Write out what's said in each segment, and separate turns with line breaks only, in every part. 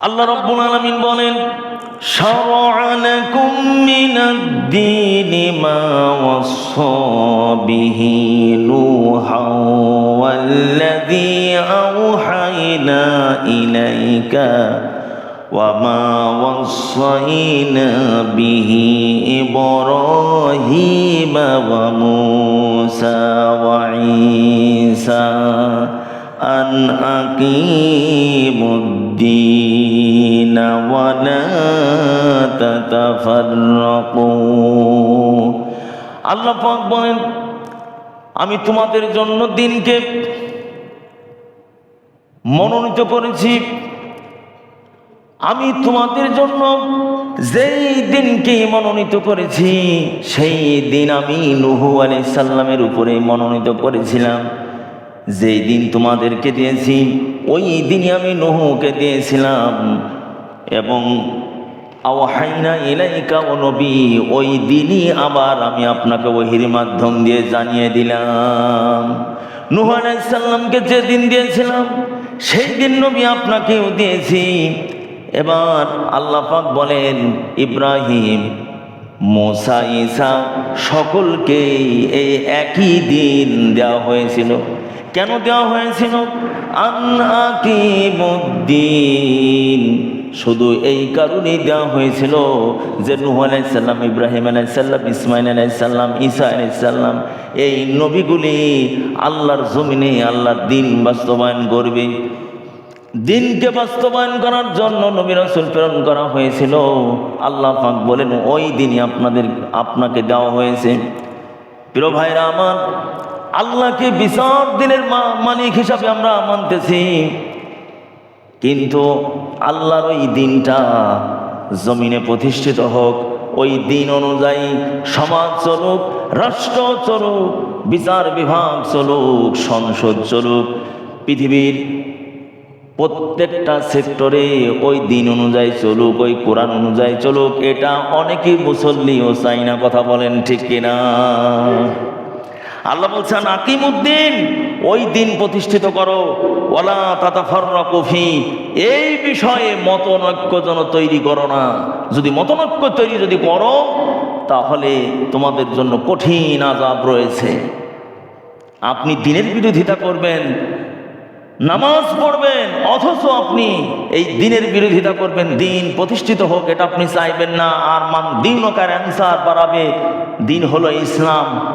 আল্লাহ রব্বুল আলামিন বলেন شرع لكم من الدين ما وصى به نوحا والذي أوحينا إليك وما وصينا به إبراهيم وموسى وعيسى أن أقيموا الدين ولا تتفرقوا আল্লাহ পাক বলেন আমি তোমাদের জন্য দিনকে মনোনীত করেছি আমি তোমাদের জন্য যেই দিনকে মনোনীত করেছি সেই দিন আমি নুহু আলাই সাল্লামের উপরে মনোনীত করেছিলাম যেই দিন তোমাদেরকে দিয়েছি ওই দিনই আমি নুহুকে দিয়েছিলাম। এবং আওয়াহাইনা ইলাইকা ও নবী, ওই দিনই আবার আমি আপনাকে ওহির মাধ্যম দিয়ে জানিয়ে দিলাম। নুহ আলাইসাল্লামকে যে দিন দিয়েছিলাম, সেই দিন নবী আপনাকেও দিয়েছি। এবার আল্লাহ পাক বলেন, ইব্রাহিম, মোসা, ঈসা, সকলকেই এই একই দিন দেওয়া হয়েছিল। কেন দেওয়া হয়েছিল? আন্নাকিমুদ্দিন শুধু এই কারণেই দেওয়া হয়েছিল যে নুহ আলাইসাল্লাম ইব্রাহিম আলাইসাল্লাম ইসমাইল আলাইসাল্লাম ঈসা আলাইসাল্লাম এই নবীগুলি আল্লাহর জমিনে আল্লাহর দিন বাস্তবায়ন করবে। দিনকে বাস্তবায়ন করার জন্য নবী রসুল প্রেরণ করা হয়েছিল। আল্লাহ পাক বলেন, ওই দিনই আপনাদের, আপনাকে দেওয়া হয়েছে। প্রিয় ভাইরা আমার আল্লাহকে বিচার দিনের মা- মালিক হিসাবে আমরা মানতেছি। কিন্তু আল্লাহর ওই দিনটা জমিনে প্রতিষ্ঠিত হোক, ওই দিন অনুযায়ী সমাজ চলুক, রাষ্ট্র চলুক, বিচার বিভাগ চলুক, সংসদ চলুক, পৃথিবীর প্রত্যেকটা সেক্টরে ওই দিন অনুযায়ী চলুক, ওই কোরআন অনুযায়ী চলুক, এটা অনেকেই মুসল্লি ও চাই না কথা বলেন ঠিক কিনা? আল্লাহ বলছেন, আকিমুদ্দিন, ওই দিন প্রতিষ্ঠিত করো। ওলা তাতা কফি এই বিষয়ে মতনৈক্য যেন তৈরি করো না। যদি মতনৈক্য তৈরি যদি করো, তাহলে তোমাদের জন্য কঠিন আজাব রয়েছে। আপনি দিনের বিরোধিতা করবেন, নামাজ পড়বেন, অথচ আপনি এই দিনের বিরোধিতা করবেন। দিন প্রতিষ্ঠিত হোক, এটা আপনি চাইবেন না। আর মান দিন কার অ্যান্সার বাড়াবে। দিন হলো ইসলাম।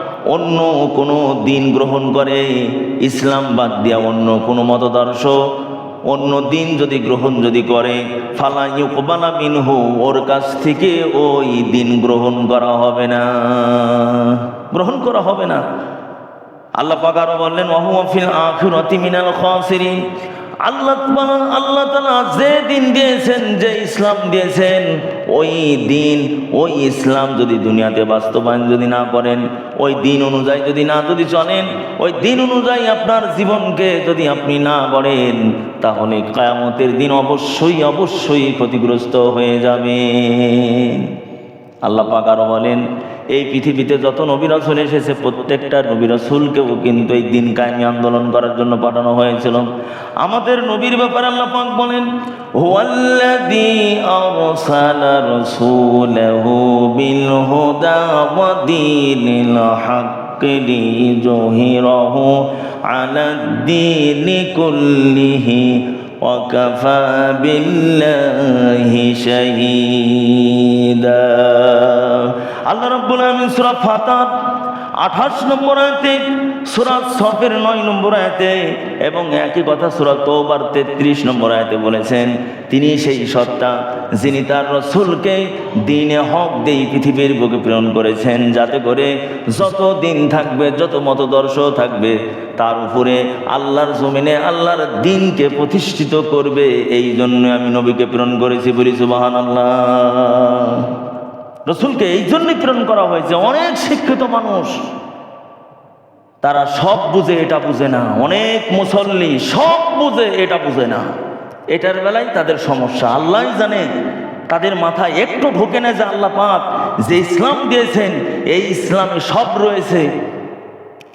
অন্য কোনো দিন গ্রহণ করে, ইসলাম বাদ দিয়া অন্য কোনো মতদর্শ, অন্য দিন যদি গ্রহণ যদি করে, ফালা ইউকবালা মিনহু, ওর কাছ থেকে ওই দিন গ্রহণ করা হবে না। গ্রহণ করা হবে না। আল্লাহ পাক বললেন ওয়াহুয়াফিল আখিরাতি মিনাল খাসিরিন। আল্লাহ আল্লাহ তাআলা যে দিন দিয়েছেন, যে ইসলাম দিয়েছেন, ওই দিন, ওই ইসলাম যদি দুনিয়াতে বাস্তবায়ন যদি না করেন, ওই দিন অনুযায়ী যদি না যদি চলেন, ওই দিন অনুযায়ী আপনার জীবনকে যদি আপনি না গড়েন, তাহলে কায়ামতের দিন অবশ্যই অবশ্যই ক্ষতিগ্রস্ত হয়ে যাবে। আল্লাহ পাক আরও বলেন এই পৃথিবীতে যত নবী রসুল এসেছে, প্রত্যেকটা নবী রসুলকেও কিন্তু এই দিন কায়েমি আন্দোলন করার জন্য পাঠানো হয়েছিল। আমাদের নবীর ব্যাপারে আল্লাহ পাক বলেন, হুয়াল্লাযী আরসালা রাসূলাহু বিল হুদা ওয়া দীনিল হক লিযুহিরাহু আলা দ্বীনি কুল্লিহি ওয়া কাফা বিল্লাহি শাহীদা। আল্লাহ রাব্বুল আলামিন সূরা ফাতার আঠাশ নম্বর আয়াতে সুরাত সফের নয় নম্বর আয়াতে এবং একই কথা সুরাত তোবার তেত্রিশ নম্বর আয়াতে বলেছেন, তিনি সেই সত্তা যিনি তার রসুলকে দিনে হক দিয়ে পৃথিবীর বুকে প্রেরণ করেছেন, যাতে করে যত দিন থাকবে, যত মতদর্শ থাকবে, তার উপরে আল্লাহর জমিনে আল্লাহর দিনকে প্রতিষ্ঠিত করবে এই জন্য আমি নবীকে প্রেরণ করেছি বলি সুবাহান আল্লাহ রসুলকে এই জন্যই প্রেরণ করা হয়েছে? অনেক শিক্ষিত মানুষ। তারা সব বুঝে এটা বুঝে না। অনেক মুসল্লি সব বুঝে এটা বুঝে না। এটার বেলায় তাদের সমস্যা। আল্লাহ জানে, তাদের মাথায় একটু ঢোকে না যে আল্লাহ পাক যে ইসলাম দিয়েছেন, এই ইসলামে সব রয়েছে।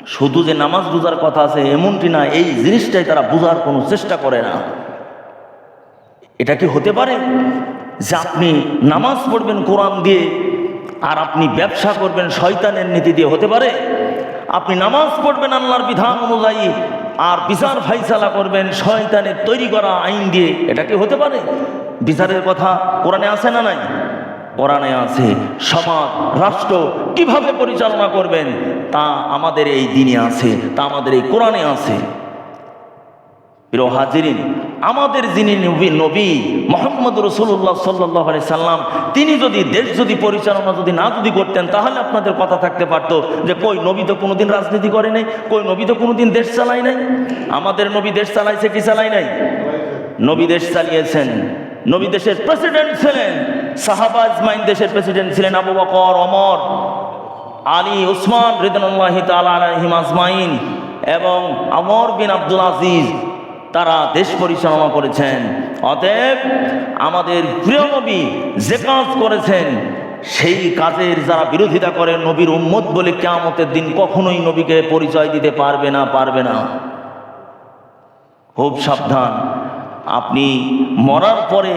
শুধু যে নামাজ রোজার কথা আছে, এমনটি না, এই জিনিসটাই তারা বোঝার কোনো চেষ্টা করে না। এটা কি হতে পারে? যে আপনি নামাজ পড়বেন কোরআন দিয়ে, আর আপনি ব্যবসা করবেন শয়তানের নীতি দিয়ে হতে পারে। আপনি নামাজ পড়বেন আল্লাহর বিধান অনুযায়ী, আর বিচার ফাইসালা করবেন শয়তানের তৈরি করা আইন দিয়ে, এটা কি হতে পারে? বিচারের কথা কোরআনে আছে না নাই? কোরআনে আছে, সমাজ, রাষ্ট্র কীভাবে পরিচালনা করবেন, তা আমাদের এই দিনে আছে, তা আমাদের এই কোরআনে আছে। প্রিয় হাজিরিন, আমাদের যিনি নবী নবী মোহাম্মদ রসুল্লাহ সাল্লাহ সাল্লাম, তিনি যদি দেশ যদি পরিচালনা যদি না যদি করতেন, তাহলে আপনাদের কথা থাকতে পারতো যে, কই নবী তো কোনোদিন রাজনীতি করে নাই, কই নবী তো কোনোদিন দেশ চালায় নাই? আমাদের নবী দেশ চালাইছে কি চালাই নাই? নবী দেশ চালিয়েছেন। নবী দেশের প্রেসিডেন্ট ছিলেন সাহাবাজ মাইন দেশের প্রেসিডেন্ট ছিলেন আবু বকর অমর আলী, উসমান রিদনুল্লাহি তাআলা আলাইহিম আজমাইন এবং আমর বিন আব্দুল আজিজ। তারা দেশ পরিচালনা করেছেন। অতএব আমাদের প্রিয় নবী যে কাজ করেছেন, সেই কাজের যারা বিরোধিতা করে নবীর উম্মত বলে কেয়ামতের দিন কখনোই নবীকে পরিচয় দিতে পারবে না পারবে না। খুব সাবধান। আপনি মরার পরে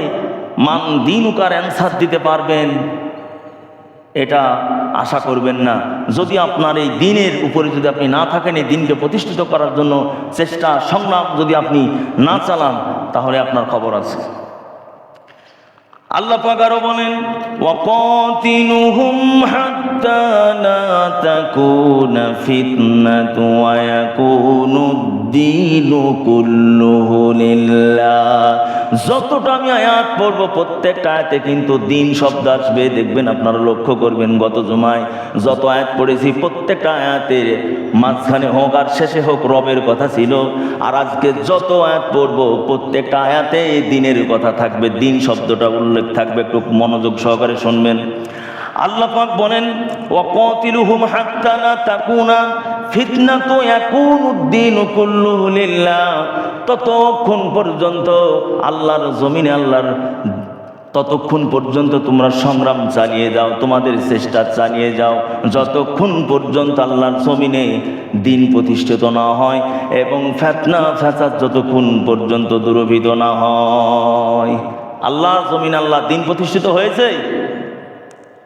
মান দিনুকার অ্যান্সার দিতে পারবেন। এটা আশা করবেন না। যদি আপনার এই দিনের উপরে যদি আপনি না থাকেন, এই দিনকে প্রতিষ্ঠিত করার জন্য চেষ্টা, সংগ্রাম যদি আপনি না চালান, তাহলে আপনার খবর আছে। আল্লাহ আরও বলেন ওয়াকাতিনুহুম হাত্তা লা তাকুনা ফিতনাতু ওয়া ইয়াকুনু দ্দীনু কুল্লুহু লিল্লাহ। যতটা আমি আয়াত পড়ব প্রত্যেকটা আয়াতে কিন্তু দিন শব্দ আসবে, দেখবেন আপনারা লক্ষ্য করবেন গত জমায় যত আয়াত পড়েছি প্রত্যেকটা আয়াতের মাঝখানে হোক আর শেষে হোক রবের কথা ছিল। আর আজকে যত আয়াত পড়ব প্রত্যেকটা আয়াতে দিনের কথা থাকবে, দিন শব্দটা উল্লেখ থাকবে, একটু মনোযোগ সহকারে শুনবেন। আল্লাহ পাক বলেন, ওয়াকাতিলুহুম হাত্তা তাকুনা ফিতনাতু ইয়াকুনুদ্দিন কুল্লুহু লিল্লাহ। ততক্ষণ পর্যন্ত আল্লাহর জমিনে, আল্লাহর ততক্ষণ পর্যন্ত তোমরা সংগ্রাম চালিয়ে যাও, তোমাদের চেষ্টা চালিয়ে যাও। যতক্ষণ পর্যন্ত আল্লাহর জমিনে দিন প্রতিষ্ঠিত না হয় এবং ফেতনা, ফ্যাসাদ যতক্ষণ পর্যন্ত দুরভিত না হয়। আল্লাহর জমিন আল্লাহ দিন প্রতিষ্ঠিত হয়েছে?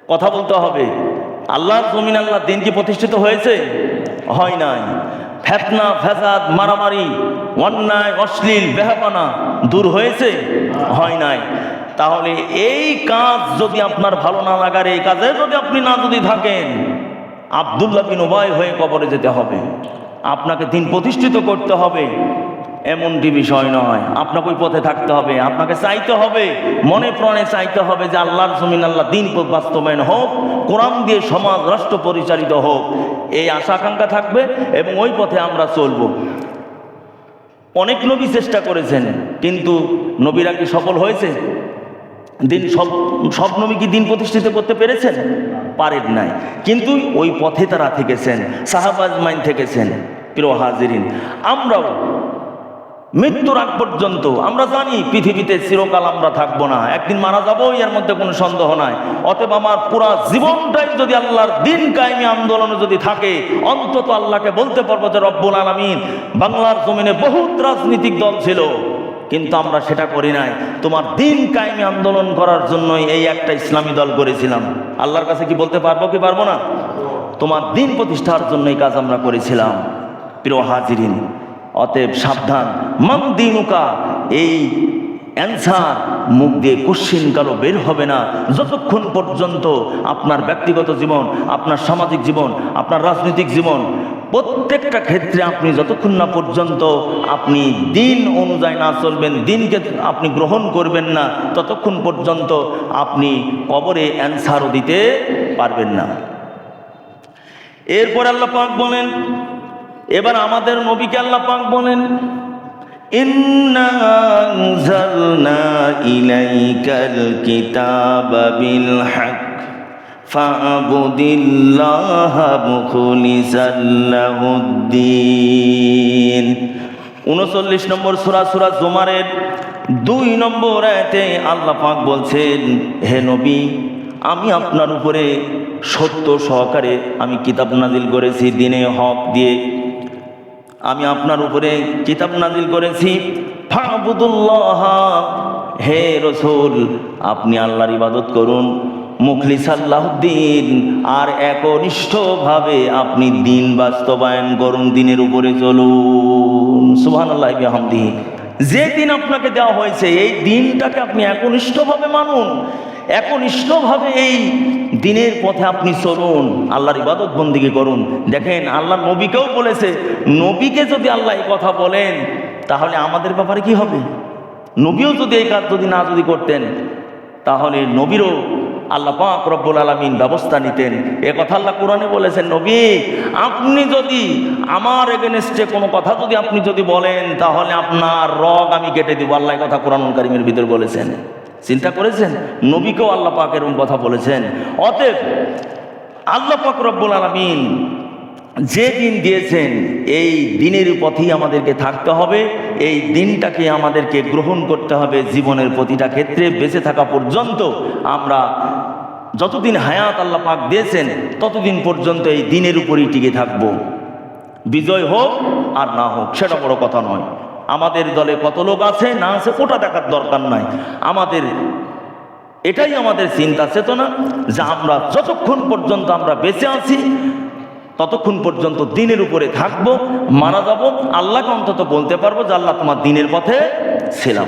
কথা বলতে হবে। আল্লাহর জমিন আল্লাহ দিন কি প্রতিষ্ঠিত হয়েছে? হয় নাই। ফেতনা, ফেসাদ, মারামারি, অন্যায়, অশ্লীল, বেহাপানা দূর হয়েছে? হয় নাই। তাহলে এই কাজ যদি আপনার ভালো না লাগার, এই কাজে যদি আপনি না যদি থাকেন, আবদুল্লাহ বিন উবাই হয়ে কবরে যেতে হবে। আপনাকে দিন প্রতিষ্ঠিত করতে হবে। এমনটি বিষয় নয়। আপনাকে ওই পথে থাকতে হবে, আপনাকে চাইতে হবে, মনে প্রাণে চাইতে হবে যে আল্লাহর জমিন আল্লাহ দিন বাস্তবায়ন হোক, কোরআন দিয়ে সমাজ, রাষ্ট্র পরিচালিত হোক। এই আশা আকাঙ্ক্ষা থাকবে এবং ওই পথে আমরা চলব। অনেক নবী চেষ্টা করেছেন, কিন্তু নবীরা কি সফল হয়েছে? দিন সব সব নবী কি দিন প্রতিষ্ঠিত করতে পেরেছেন? পারেন নাই। কিন্তু ওই পথে তারা থেকেছেন, সাহাবাজ মাইন থেকেছেন, প্রিয় হাজিরিন। আমরাও মৃত্যুর আগ পর্যন্ত। আমরা জানি পৃথিবীতে চিরকাল আমরা থাকব না। একদিন মারা যাব এর মধ্যে কোনো সন্দেহ নাই। অতএব আমার পুরা জীবনটাই যদি আল্লাহর দিন কায়েমি আন্দোলনে যদি থাকে, অন্তত আল্লাহকে বলতে পারব যে রব্বুল আলমিন, বাংলার জমিনে বহুত রাজনৈতিক দল ছিল, কিন্তু আমরা সেটা করি নাই। তোমার দিন কায়েমি আন্দোলন করার জন্যই এই একটা ইসলামী দল করেছিলাম আল্লাহর কাছে কি বলতে পারব কি পারব না? তোমার দিন প্রতিষ্ঠার জন্য এই কাজ আমরা করেছিলাম। প্রিয় হাজিরিন অতএব সাবধান। মান দিনুকা, এই অ্যান্সার মুখ দিয়ে কোশ্চিন কালো বের হবে না। যতক্ষণ পর্যন্ত আপনার ব্যক্তিগত জীবন, আপনার সামাজিক জীবন, আপনার রাজনৈতিক জীবন, প্রত্যেকটা ক্ষেত্রে আপনি যতক্ষণ না পর্যন্ত আপনি দিন অনুযায়ী না চলবেন, দিনকে আপনি গ্রহণ করবেন না, ততক্ষণ পর্যন্ত আপনি কবরে অ্যান্সারও দিতে পারবেন না। এরপর আল্লাহ বলেন এবার আমাদের নবীকে আল্লাহ পাক বলেন ইলাইকাল কিতাবা বিল উনচল্লিশ নম্বর সুরা সুরা জুমারের দুই নম্বর আয়াতে আল্লাহ পাক বলছেন, হে নবী, আমি আপনার উপরে সত্য সহকারে আমি কিতাব নাজিল করেছি দিনে হক দিয়ে। আমি আপনার উপরে কিতাব নাজিল করেছি। হে রসুল, আপনি আল্লাহর ইবাদত করুন। মুখলিস আল্লাহদ্দিন আর একনিষ্ঠভাবে আপনি দিন বাস্তবায়ন করুন, দিনের উপরে চলুন। সুহান আল্লাহ যে দিন আপনাকে দেওয়া হয়েছে, এই দিনটাকে আপনি একনিষ্ঠভাবে মানুন। একনিষ্ঠভাবে এই দিনের পথে আপনি চলুন, আল্লাহর ইবাদত বন্দিকে করুন। দেখেন, আল্লাহ নবীকেও বলেছে, নবীকে যদি আল্লাহ এই কথা বলেন, তাহলে আমাদের ব্যাপারে কি হবে? নবীও যদি এই কাজ যদি না যদি করতেন, তাহলে নবীরও আল্লাহ পাক রব্বুল আলমিন ব্যবস্থা নিতেন। এ কথা আল্লাহ কোরআনে বলেছেন, নবী, আপনি যদি আমার এগেনস্টে কোনো কথা যদি আপনি যদি বলেন, তাহলে আপনার রগ আমি কেটে দিব। আল্লাহ কথা কোরআন কারিমের ভিতরে বলেছেন। চিন্তা করেছেন? নবীকেও আল্লাহ পাক এরকম কথা বলেছেন। অতএব আল্লাহ পাক রব্বুল আলমিন যে দিন দিয়েছেন, এই দিনের পথেই আমাদেরকে থাকতে হবে, এই দিনটাকে আমাদেরকে গ্রহণ করতে হবে জীবনের প্রতিটা ক্ষেত্রে বেঁচে থাকা পর্যন্ত আমরা যতদিন হায়াত আল্লাহ পাক দিয়েছেন, ততদিন পর্যন্ত এই দিনের উপরেই টিকে থাকব। বিজয় হোক আর না হোক, সেটা বড় কথা নয়। আমাদের দলে কত লোক আছে, না আছে, ওটা দেখার দরকার নাই। আমাদের, এটাই আমাদের চিন্তা চেতনা যে আমরা যতক্ষণ পর্যন্ত আমরা বেঁচে আছি, ততক্ষণ পর্যন্ত দিনের উপরে থাকব, মারা যাব, আল্লাহকে অন্তত বলতে পারব যে আল্লাহ তোমার দিনের পথে ছিলাম।